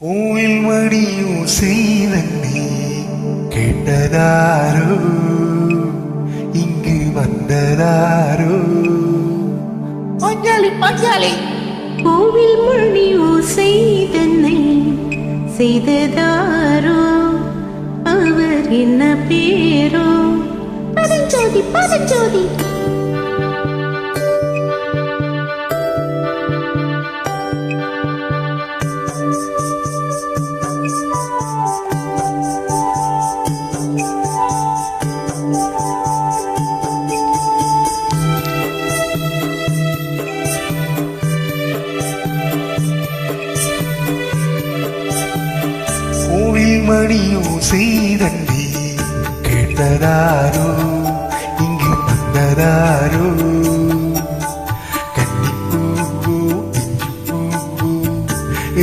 கோவில் மணியும் செய்தன்னே கேட்டதாரோ? இங்கு வந்ததாரோ? பஞ்சாலி பஞ்சாலி. கோவில் மணி ஓசை தன்னை செய்ததாரோ? அவர் என்ன பேரோ? பதஞ்சோதி பதஞ்சோதி. கோவில் மணியும் செய்தன்னே கேட்டதாரோ இங்கு வந்ததாரோ. கன்னிப்பூ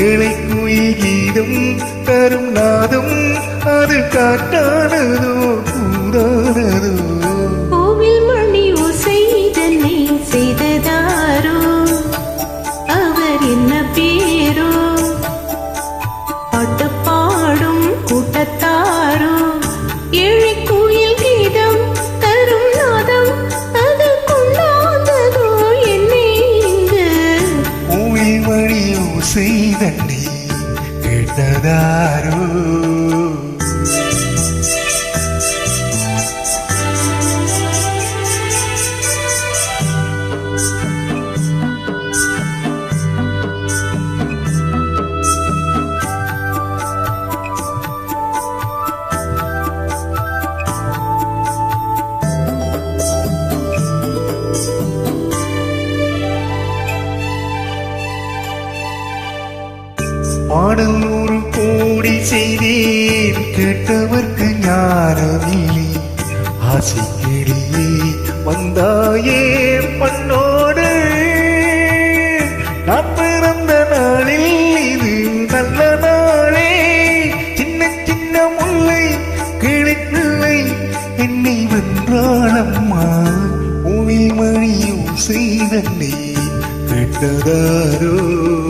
ஏழை குயில் கீதம் தரும் நாதம் அது காட்டான கேட்டதாரோ பாடல் ஒரு கோடி செய்தேன். கேட்டவர்க்கு ஞானமில்லை. ஆசைக்கிடையே வந்தாயே பண்ணோடு. நான் பிறந்த நாளில் இது நல்ல நாளே. சின்ன சின்ன முல்லை கிளிப்பிள்ளை என்னை வென்றாளம்மா கோவில் மணியும் செய்தன்னே கேட்டதாரோ?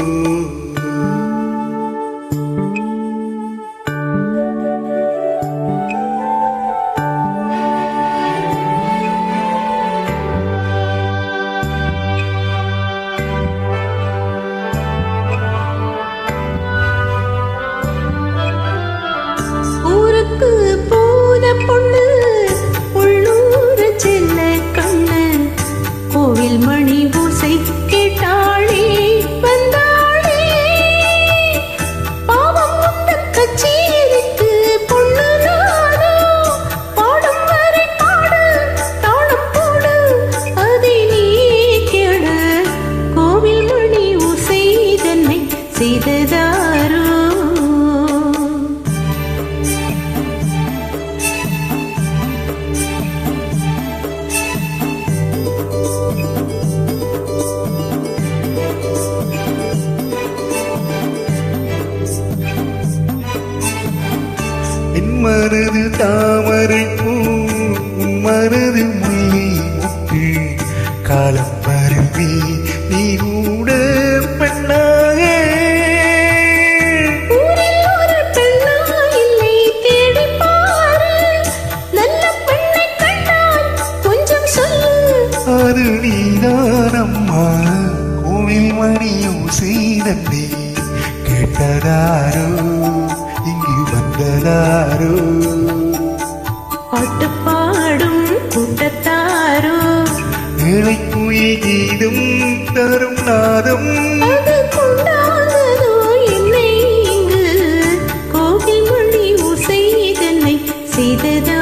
கோவில் மணி ஓசை கேட்டாளே. மனது தாமரை பூ மனது முல்லை முட்டு காலம் வருவி நீ கூட பெண்ணாக. அது நீதானம்மா. கோவில் மணியும் செய்தன்னே கேட்டதாரோ? வந்ததாரோ பாட்டு பாடும் கூட்டத்தாரோ. ஏழை குயில் கீதம் தரும் நாதம். என்னை கோவில் மணி ஓசை இதனை செய்ததா